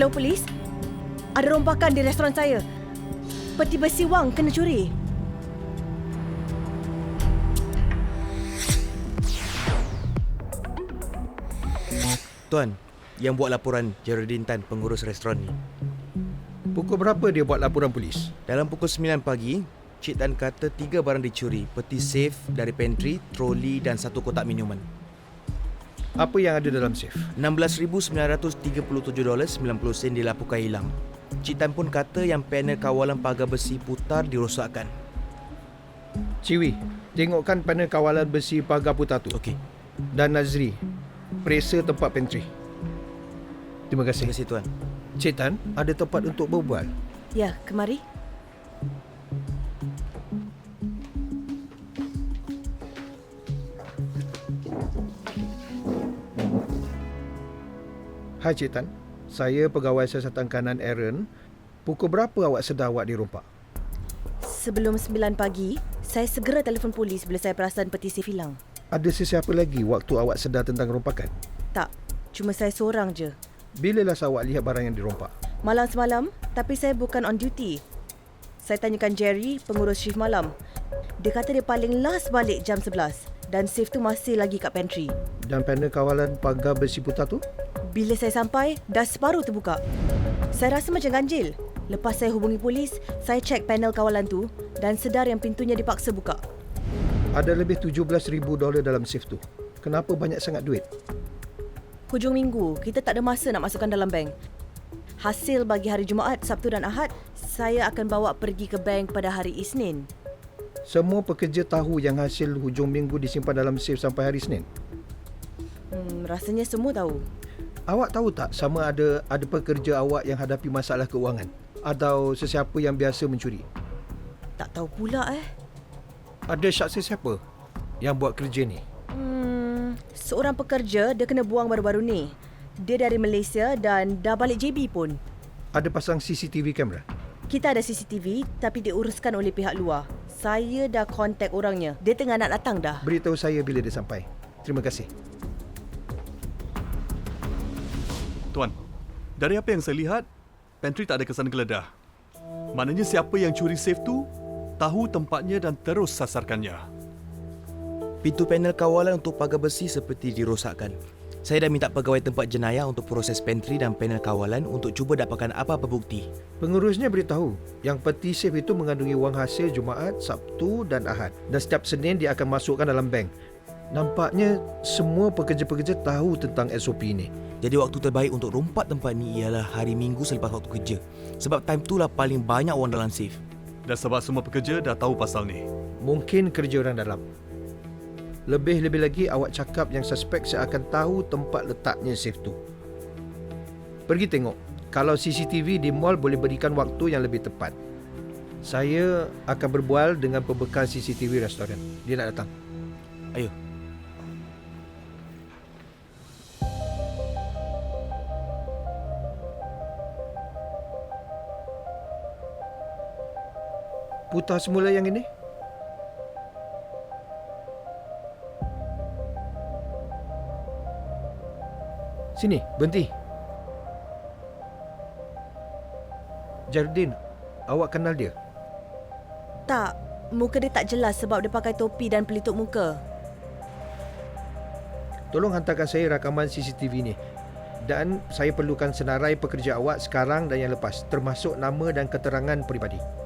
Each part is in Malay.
Hello, polis. Ada rompakan di restoran saya. Peti besi wang kena curi. Tuan, yang buat laporan Geraldine Tan, pengurus restoran ni. Pukul berapa dia buat laporan polis? Dalam pukul 9 pagi, Cik Tan kata tiga barang dicuri. Peti safe dari pantry, troli dan satu kotak minuman. Apa yang ada dalam safe? $16,937.90 sen dilaporkan hilang. Cik Tan pun kata yang panel kawalan pagar besi putar dirosakkan. Ciwi, tengokkan panel kawalan besi pagar putar tu. Okey, Dan Nazri, periksa tempat pantry. Terima terima kasih. kasih Tuan. Cik Tan, ada tempat untuk berbual? Ya, kemari. Hai Cik Tan, saya pegawai siasatan kanan Aaron. Pukul berapa awak sedar awak dirompak? Sebelum 9 pagi, saya segera telefon polis bila saya perasan peti safe hilang. Ada sesiapa lagi waktu awak sedar tentang rompakan? Tak, cuma saya seorang je. Bila last awak lihat barang yang dirompak? Malam semalam, tapi saya bukan on duty. Saya tanyakan Jerry, pengurus shift malam. Dia kata dia paling last balik jam 11 dan safe tu masih lagi kat pantry. Dan panel kawalan pagar besi putar tu? Bila saya sampai, dah separuh terbuka. Saya rasa macam ganjil. Lepas saya hubungi polis, saya cek panel kawalan tu dan sedar yang pintunya dipaksa buka. Ada lebih 17,000 dolar dalam safe tu. Kenapa banyak sangat duit? Hujung minggu, kita tak ada masa nak masukkan dalam bank. Hasil bagi hari Jumaat, Sabtu dan Ahad, saya akan bawa pergi ke bank pada hari Isnin. Semua pekerja tahu yang hasil hujung minggu disimpan dalam safe sampai hari Senin. Hmm, rasanya semua tahu. Awak tahu tak sama ada ada pekerja awak yang hadapi masalah keuangan atau sesiapa yang biasa mencuri? Tak tahu pula eh. Ada syaksi siapa yang buat kerja ni? Hmm, seorang pekerja dia kena buang baru-baru ni. Dia dari Malaysia dan dah balik JB pun. Ada pasang CCTV kamera? Kita ada CCTV tapi diuruskan oleh pihak luar. Saya dah kontak orangnya. Dia tengah nak datang dah. Beritahu saya bila dia sampai. Terima kasih. Tuan, dari apa yang saya lihat, pantry tak ada kesan geledah. Maknanya siapa yang curi safe tu tahu tempatnya dan terus sasarkannya. Pintu panel kawalan untuk pagar besi seperti dirosakkan. Saya dah minta pegawai tempat jenayah untuk proses pantry dan panel kawalan untuk cuba dapatkan apa-apa bukti. Pengurusnya beritahu yang peti safe itu mengandungi wang hasil Jumaat, Sabtu dan Ahad. Dan setiap Senin dia akan masukkan dalam bank. Nampaknya semua pekerja-pekerja tahu tentang SOP ini. Jadi waktu terbaik untuk rompak tempat ni ialah hari Minggu selepas waktu kerja. Sebab time tu lah paling banyak orang dalam safe. Dan sebab semua pekerja dah tahu pasal ni. Mungkin kerja orang dalam. Lebih-lebih lagi awak cakap yang suspek saya akan tahu tempat letaknya safe tu. Pergi tengok. Kalau CCTV di mall boleh berikan waktu yang lebih tepat. Saya akan berbual dengan pembekal CCTV restoran. Dia nak datang. Ayo. Putar semula yang ini. Sini, berhenti. Jardin, awak kenal dia? Tak, muka dia tak jelas sebab dia pakai topi dan pelitup muka. Tolong hantarkan saya rakaman CCTV ni. Dan saya perlukan senarai pekerja awak sekarang dan yang lepas, termasuk nama dan keterangan peribadi.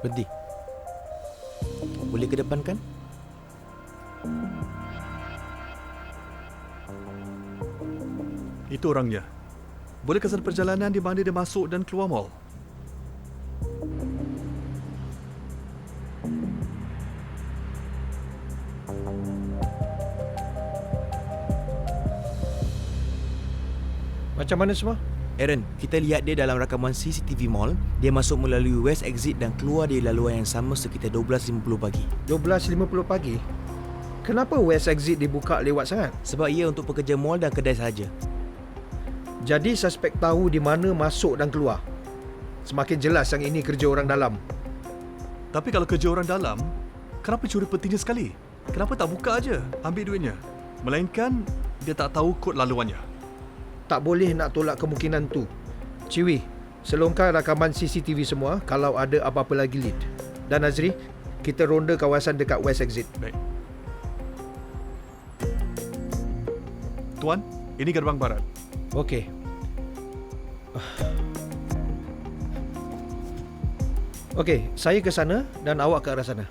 Berhenti. Boleh ke depan kan? Itu orangnya. Boleh kesan perjalanan di mana dia masuk dan keluar mall? Macam mana semua? Aaron, kita lihat dia dalam rakaman CCTV mall. Dia masuk melalui west exit dan keluar di laluan yang sama sekitar 12.50 pagi. 12.50 pagi. Kenapa West Exit dibuka lewat sangat? Sebab ia untuk pekerja mall dan kedai sahaja. Jadi suspek tahu di mana masuk dan keluar. Semakin jelas yang ini kerja orang dalam. Tapi kalau kerja orang dalam, kenapa curi petinya sekali? Kenapa tak buka aja, ambil duitnya? Melainkan dia tak tahu kod laluannya. Tak boleh nak tolak kemungkinan tu. Ciwi, selongkar rakaman CCTV semua kalau ada apa-apa lagi lead. Dan Azri, kita ronda kawasan dekat West Exit. Baik. Tuan, ini gerbang barat. Okey. Okey, saya ke sana dan awak ke arah sana.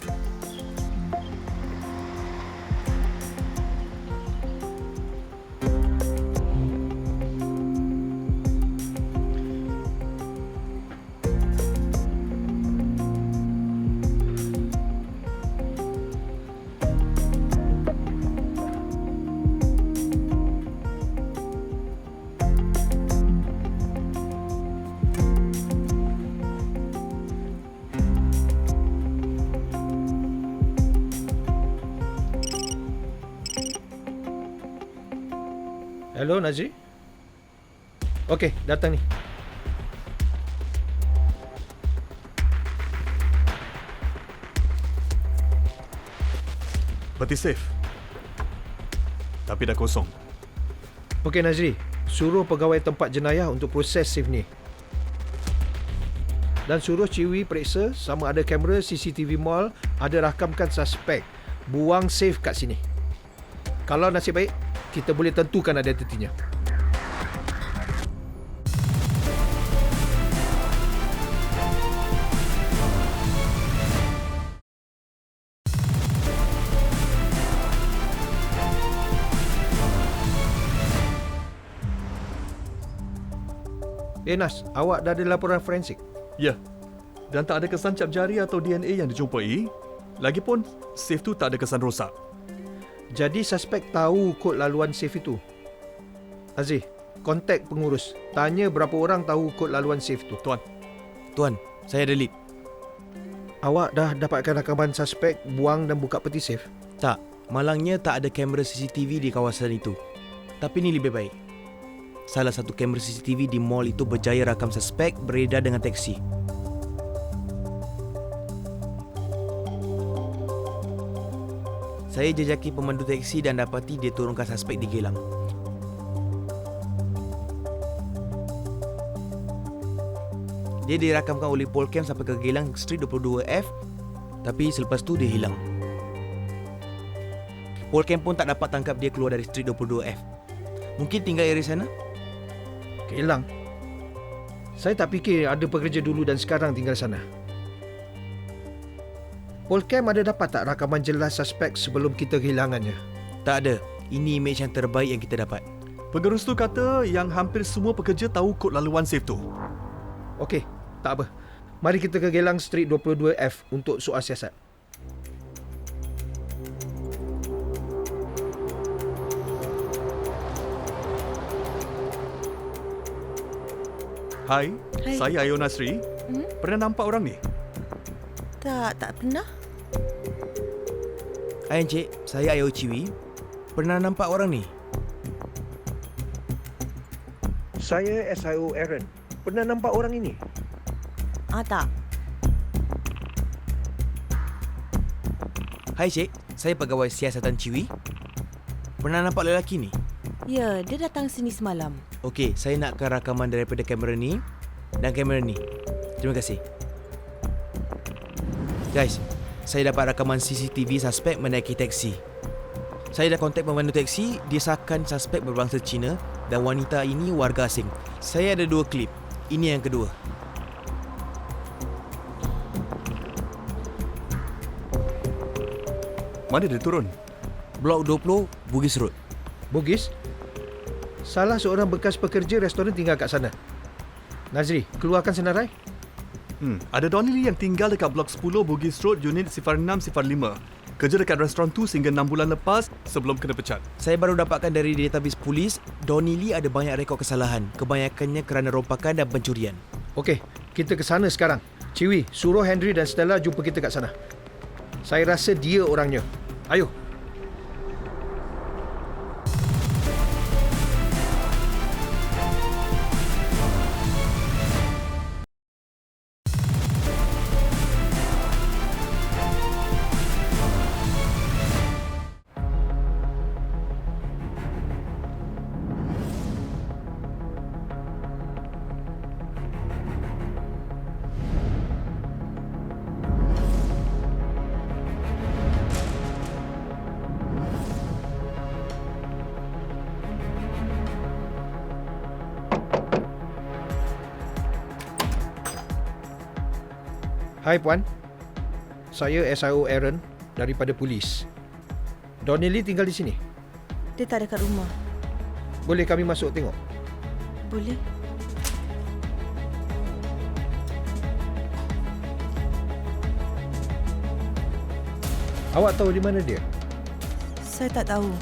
Hello Nazri. Okey, datang ni. Peti safe. Tapi dah kosong. Okey Nazri, suruh pegawai tempat jenayah untuk proses safe ni. Dan suruh Ciwi periksa sama ada kamera CCTV mall ada rakamkan suspek buang safe kat sini. Kalau nasib baik, kita boleh tentukan identitinya. Eh Nas, awak dah ada laporan forensik? Ya. Dan tak ada kesan cap jari atau DNA yang dijumpai. Lagipun, safe tu tak ada kesan rosak. Jadi suspek tahu kod laluan safe itu. Aziz, kontak pengurus. Tanya berapa orang tahu kod laluan safe tu. Tuan, Tuan, saya ada lead. Awak dah dapatkan rakaman suspek buang dan buka peti safe? Tak, malangnya tak ada kamera CCTV di kawasan itu. Tapi ni lebih baik. Salah satu kamera CCTV di mall itu berjaya rakam suspek beredar dengan teksi. Saya jejaki pemandu teksi dan dapati dia turunkan suspek di Gelang. Dia dirakamkan oleh Polcam sampai ke Gelang Street 22F tapi selepas tu dia hilang. Polcam pun tak dapat tangkap dia keluar dari Street 22F. Mungkin tinggal area sana? Kehilang. Saya tak fikir ada pekerja dulu dan sekarang tinggal sana. Polcam ada dapat tak rakaman jelas suspek sebelum kita kehilangannya? Tak ada. Ini imej yang terbaik yang kita dapat. pengerus tu kata yang hampir semua pekerja tahu kod laluan safe tu. Okey, tak apa. Mari kita ke Gelang Street 22F untuk soal siasat. Hai, Hai. saya Ayo Nasri. Hmm? Pernah nampak orang ni? Tak, tak pernah. Hai Encik, saya Ayo Ciwi. Pernah nampak orang ni? Saya SIO Aaron. Pernah nampak orang ini? Ah, tak. Hai Cik, saya pegawai siasatan Ciwi. Pernah nampak lelaki ni? Ya, dia datang sini semalam. Okey, saya nakkan rakaman daripada kamera ni dan kamera ni. Terima kasih. Guys, saya dapat rakaman CCTV suspek menaiki teksi. Saya dah kontak pemandu teksi, dia sakan suspek berbangsa Cina dan wanita ini warga asing. Saya ada dua klip. Ini yang kedua. Mana dia turun? Blok 20, Bugis Road. Bugis? Salah seorang bekas pekerja restoran tinggal kat sana. Nazri, keluarkan senarai. Hmm, ada Donny Lee yang tinggal dekat blok 10 Bugis Road unit 0605. Kerja dekat restoran tu sehingga 6 bulan lepas sebelum kena pecat. Saya baru dapatkan dari database polis, Donny Lee ada banyak rekod kesalahan. Kebanyakannya kerana rompakan dan pencurian. Okey, kita ke sana sekarang. Ciwi, suruh Henry dan Stella jumpa kita kat sana. Saya rasa dia orangnya. Ayo. Hai puan. Saya SIO Aaron daripada polis. Donnelly tinggal di sini. Dia tak ada kat rumah. Boleh kami masuk tengok? Boleh? Awak tahu di mana dia? Saya tak tahu.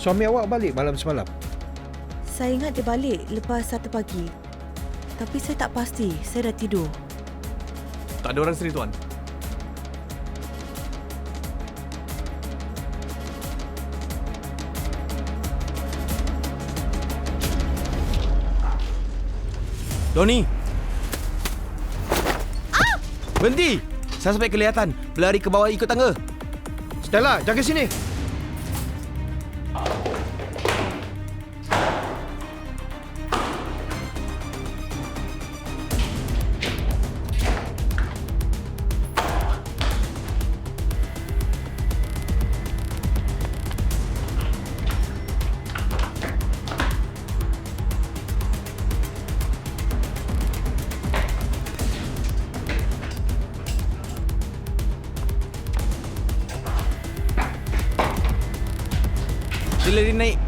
Suami awak balik malam semalam. Saya ingat dia balik lepas satu pagi. Tapi saya tak pasti. Saya dah tidur. Tak ada orang sini, Tuan. Donnie! Berhenti! Suspek kelihatan. Berlari ke bawah ikut tangga. Stella, jaga sini.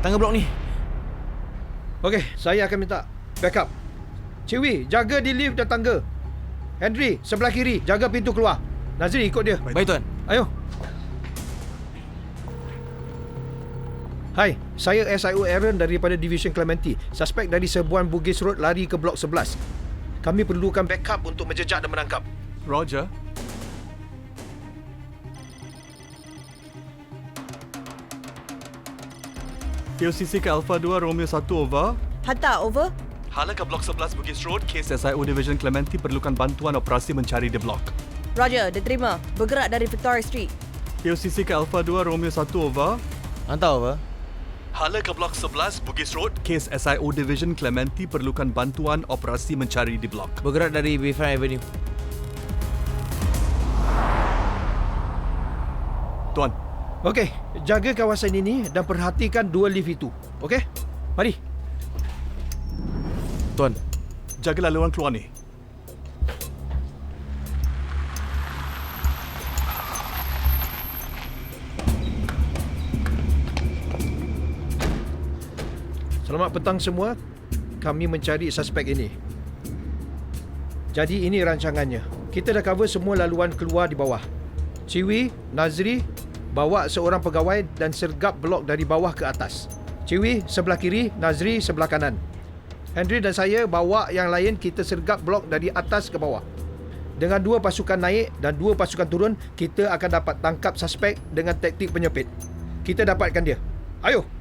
Tangga blok ni. Okey, saya akan minta backup. Ciwi, jaga di lift dan tangga. Henry, sebelah kiri, jaga pintu keluar. Nazri, ikut dia. Baik, Tuan. Ayo. Hai, saya SIO Aaron daripada Division Clementi. Suspek dari Serbuan Bugis Road lari ke blok 11. Kami perlukan backup untuk menjejak dan menangkap. Roger. POCC ke Alpha 2 Romeo 1 over. Hantar, over. Hala ke Blok 11 Bugis Road, kes SIO Division Clementi perlukan bantuan operasi mencari di blok. Roger, dia terima. Bergerak dari Victoria Street. POCC ke Alpha 2 Romeo 1 over. Hantar apa? Hala ke Blok 11 Bugis Road, kes SIO Division Clementi perlukan bantuan operasi mencari di blok. Bergerak dari Bayfront Avenue. Tuan, Okey, jaga kawasan ini dan perhatikan dua lift itu. Okey? Mari. Tuan, jaga laluan keluar ni. Selamat petang semua. Kami mencari suspek ini. Jadi ini rancangannya. Kita dah cover semua laluan keluar di bawah. Ciwi, Nazri, bawa seorang pegawai dan sergap blok dari bawah ke atas. Ciwi sebelah kiri, Nazri sebelah kanan. Henry dan saya bawa yang lain kita sergap blok dari atas ke bawah. Dengan dua pasukan naik dan dua pasukan turun, kita akan dapat tangkap suspek dengan taktik penyepit. Kita dapatkan dia. Ayo!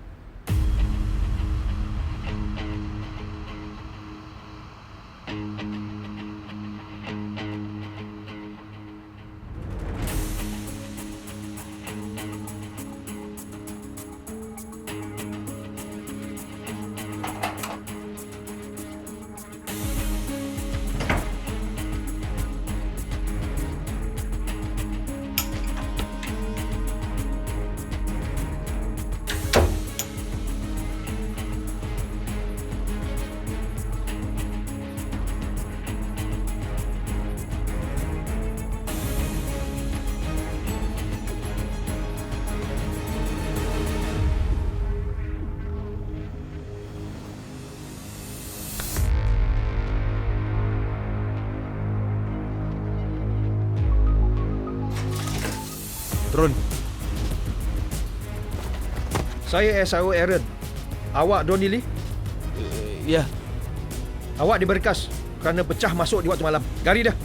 Saya SIO Aaron. Awak Donnelly? Uh, ya, Awak diberkas kerana pecah masuk di waktu malam. Gari dah.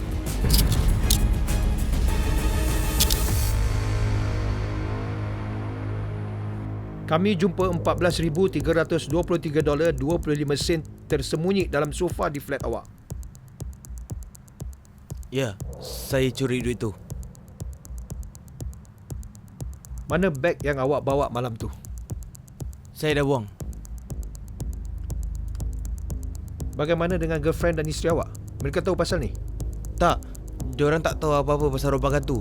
Kami jumpa 14,323 dolar 25 sen tersembunyi dalam sofa di flat awak. ya. Saya curi duit tu. Mana beg yang awak bawa malam tu? Saya dah buang. Bagaimana dengan girlfriend dan isteri awak? Mereka tahu pasal ni? Tak, diorang tak tahu apa-apa pasal rombakan tu.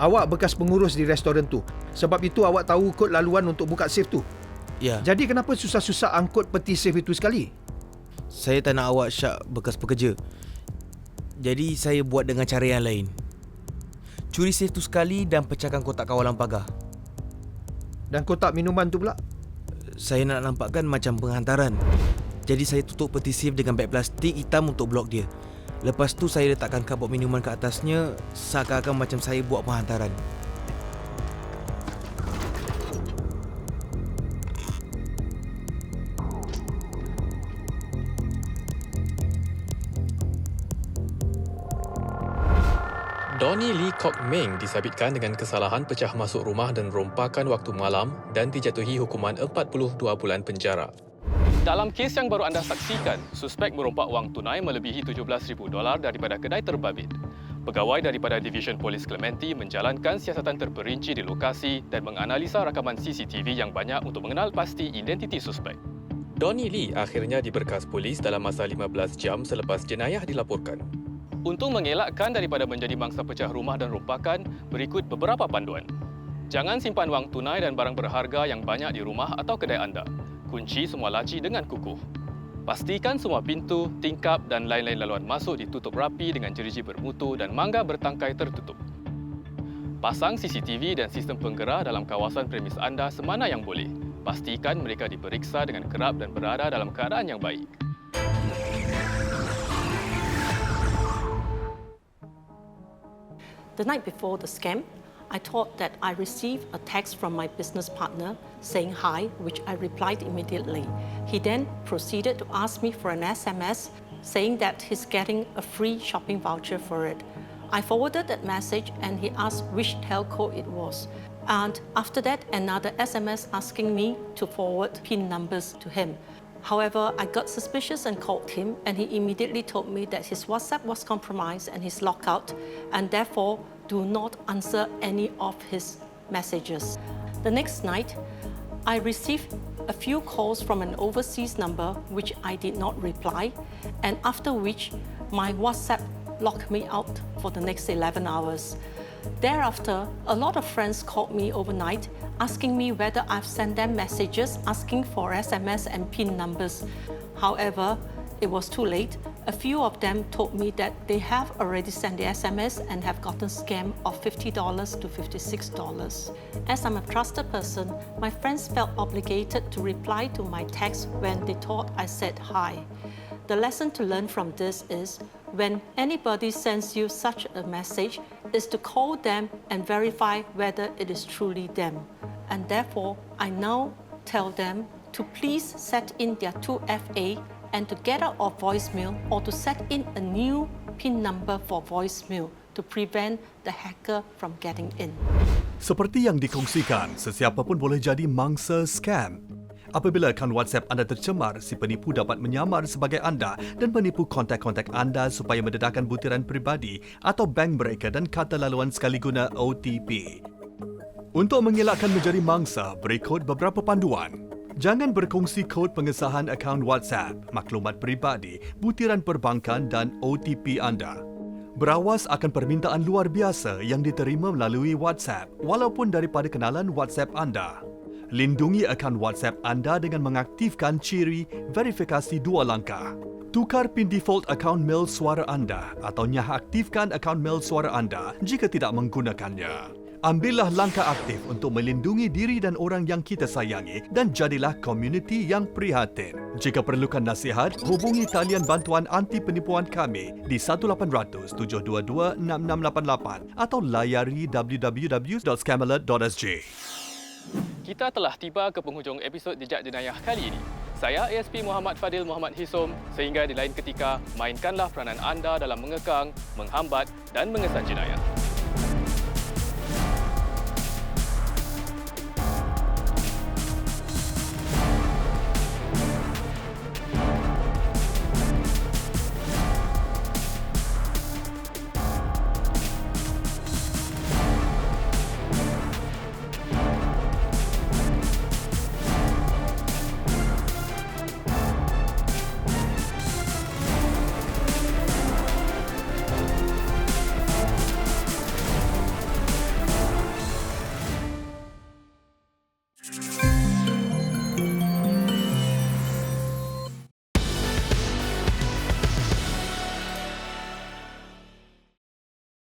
Awak bekas pengurus di restoran tu. Sebab itu awak tahu kod laluan untuk buka safe tu. Ya, Jadi kenapa susah-susah angkut peti safe itu sekali? Saya tak nak awak syak bekas pekerja. Jadi saya buat dengan cara yang lain. Curi safe tu sekali dan pecahkan kotak kawalan pagar. Dan kotak minuman tu pula? Saya nak nampakkan macam penghantaran. Jadi saya tutup peti safe dengan beg plastik hitam untuk blok dia. Lepas tu saya letakkan kapok minuman ke atasnya seakan-akan macam saya buat penghantaran. Donnie Lee Kok Meng disabitkan dengan kesalahan pecah masuk rumah dan rompakan waktu malam dan dijatuhi hukuman 42 bulan penjara. Dalam kes yang baru anda saksikan, suspek merompak wang tunai melebihi 17,000 dolar daripada kedai terbabit. Pegawai daripada Division Polis Clementi menjalankan siasatan terperinci di lokasi dan menganalisa rakaman CCTV yang banyak untuk mengenal pasti identiti suspek. Donnie Lee akhirnya diberkas polis dalam masa 15 jam selepas jenayah dilaporkan. Untuk mengelakkan daripada menjadi mangsa pecah rumah dan rompakan, berikut beberapa panduan. Jangan simpan wang tunai dan barang berharga yang banyak di rumah atau kedai anda. Kunci semua laci dengan kukuh. Pastikan semua pintu, tingkap dan lain-lain laluan masuk ditutup rapi dengan jeriji bermutu dan mangga bertangkai tertutup. Pasang CCTV dan sistem penggerak dalam kawasan premis anda semana yang boleh. Pastikan mereka diperiksa dengan kerap dan berada dalam keadaan yang baik. The night before the scam, I thought that I received a text from my business partner saying hi, which I replied immediately. He then proceeded to ask me for an SMS saying that he's getting a free shopping voucher for it. I forwarded that message and he asked which telco it was. And after that, another SMS asking me to forward PIN numbers to him. However, I got suspicious and called him, and he immediately told me that his WhatsApp was compromised and his lockout, and therefore do not answer any of his messages. The next night, I received a few calls from an overseas number which I did not reply, and after which my WhatsApp locked me out for the next 11 hours. Thereafter, a lot of friends called me overnight asking me whether I've sent them messages asking for SMS and PIN numbers. However, it was too late. A few of them told me that they have already sent the SMS and have gotten scammed of $50 to $56. As I'm a trusted person, my friends felt obligated to reply to my text when they thought I said hi. The lesson to learn from this is when anybody sends you such a message is to call them and verify whether it is truly them. And therefore, I now tell them to please set in their 2FA and to get out of voicemail or to set in a new PIN number for voicemail to prevent the hacker from getting in. Seperti yang dikongsikan, sesiapa pun boleh jadi mangsa scam. Apabila akaun WhatsApp anda tercemar, si penipu dapat menyamar sebagai anda dan menipu kontak-kontak anda supaya mendedahkan butiran peribadi atau bank mereka dan kata laluan sekali guna OTP. Untuk mengelakkan menjadi mangsa, berikut beberapa panduan. Jangan berkongsi kod pengesahan akaun WhatsApp, maklumat peribadi, butiran perbankan dan OTP anda. Berawas akan permintaan luar biasa yang diterima melalui WhatsApp walaupun daripada kenalan WhatsApp anda. Lindungi akaun WhatsApp anda dengan mengaktifkan ciri verifikasi dua langkah. Tukar PIN default akaun mail suara anda atau nyah aktifkan akaun mail suara anda jika tidak menggunakannya. Ambillah langkah aktif untuk melindungi diri dan orang yang kita sayangi dan jadilah komuniti yang prihatin. Jika perlukan nasihat, hubungi talian bantuan anti penipuan kami di 1800 722 6688 atau layari www.scamalert.sg. Kita telah tiba ke penghujung episod Jejak Jenayah kali ini. Saya ASP Muhammad Fadil Muhammad Hisom sehingga di lain ketika mainkanlah peranan anda dalam mengekang, menghambat dan mengesan jenayah.